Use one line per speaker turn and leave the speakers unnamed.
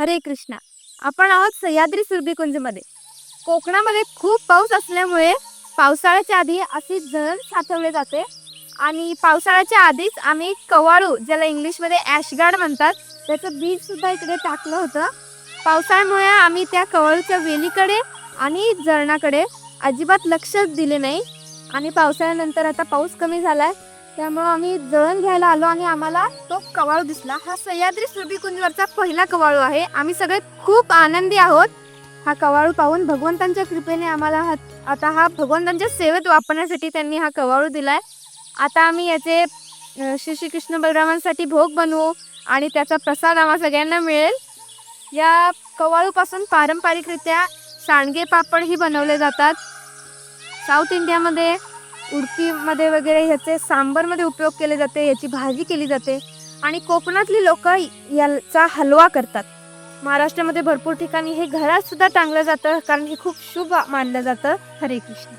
हरे कृष्णा. आपण आहोत सह्याद्री सुरभिकुंजमध्ये. कोकणामध्ये खूप पाऊस असल्यामुळे पावसाळ्याच्या आधी असे जळण साठवले जाते आणि पावसाळ्याच्या आधीच आम्ही कवाळू ज्याला इंग्लिशमध्ये ॲशगार्ड म्हणतात त्याचं बीज सुद्धा इकडे टाकलं होतं. पावसाळ्यामुळे आम्ही त्या कवाळूच्या वेलीकडे आणि जळणाकडे अजिबात लक्षच दिले नाही आणि पावसाळ्यानंतर आता पाऊस कमी झाला आहे त्यामुळं आम्ही जळण घ्यायला आलो आणि आम्हाला तो कवाळू दिसला. हा सह्याद्री सुरभिकुंजवरचा पहिला कवाळू आहे. आम्ही सगळे खूप आनंदी आहोत. हा कवाळू पाहून भगवंतांच्या कृपेने आम्हाला हा आता हा भगवंतांच्या सेवेत वापरण्यासाठी त्यांनी हा कवाळू दिलाय. आता आम्ही याचे श्री श्रीकृष्ण बलरामांसाठी भोग बनवू आणि त्याचा प्रसाद आम्हा सगळ्यांना मिळेल. या कवाळूपासून पारंपरिकरित्या सांडगे पापडही बनवले जातात. साऊथ इंडियामध्ये उडपीमध्ये वगैरे ह्याचे सांबरमध्ये उपयोग केले जाते याची भाजी केली जाते आणि कोकणातली लोक याचा हलवा करतात. महाराष्ट्रामध्ये भरपूर ठिकाणी हे घरात सुद्धा टांगलं जातं कारण हे खूप शुभ मानलं जातं. हरे कृष्ण.